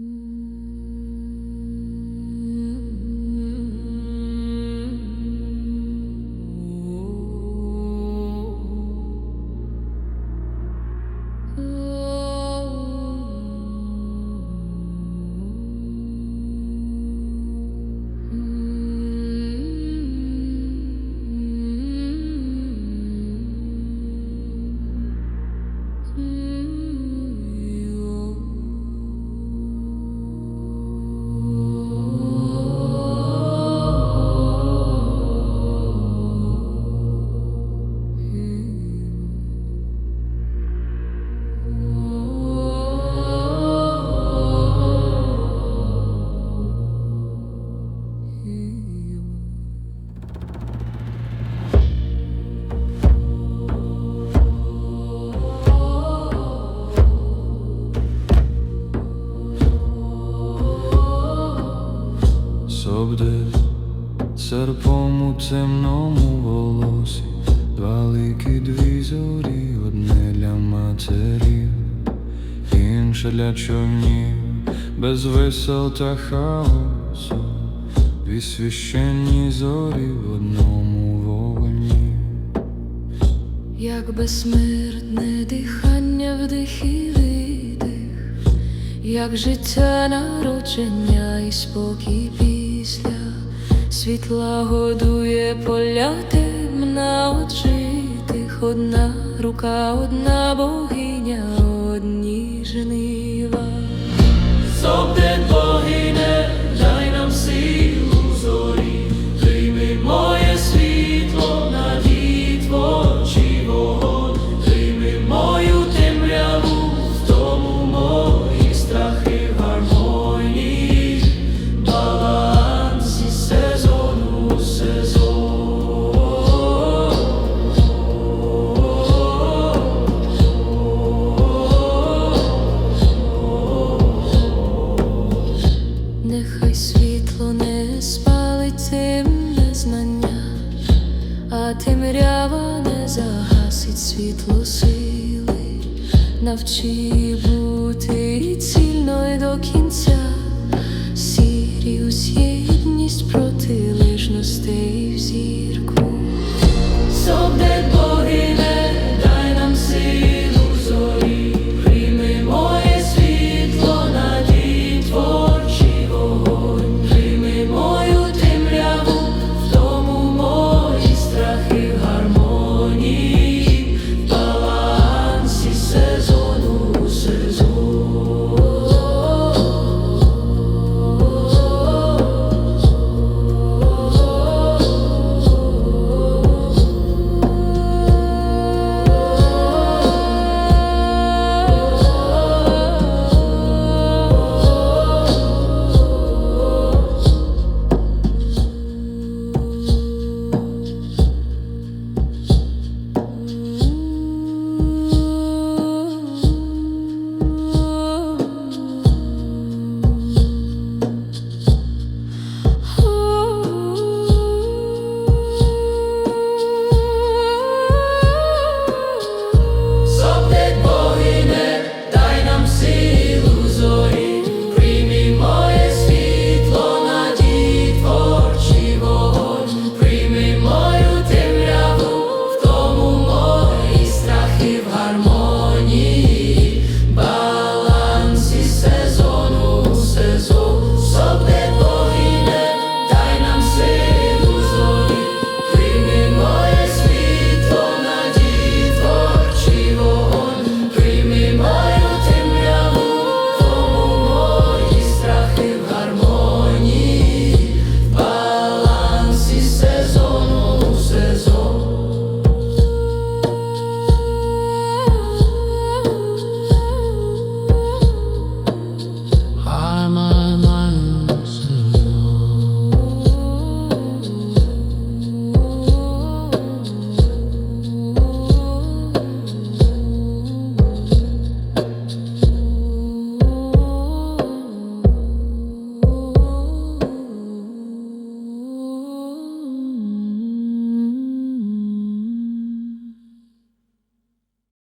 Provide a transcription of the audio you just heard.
Mm. Серпом у темному волосі, два лики, дві зорі, одне для матерів, інше для човнів, без весел та хаосу, дві священні зорі в одному вогні. Як безсмертне дихання вдих і як життя народження і спокій після світла годує поля темна оджитих, одна рука, одна богиня, світло сили, навчи бути цільною до кінця, сірі усі протилежностей.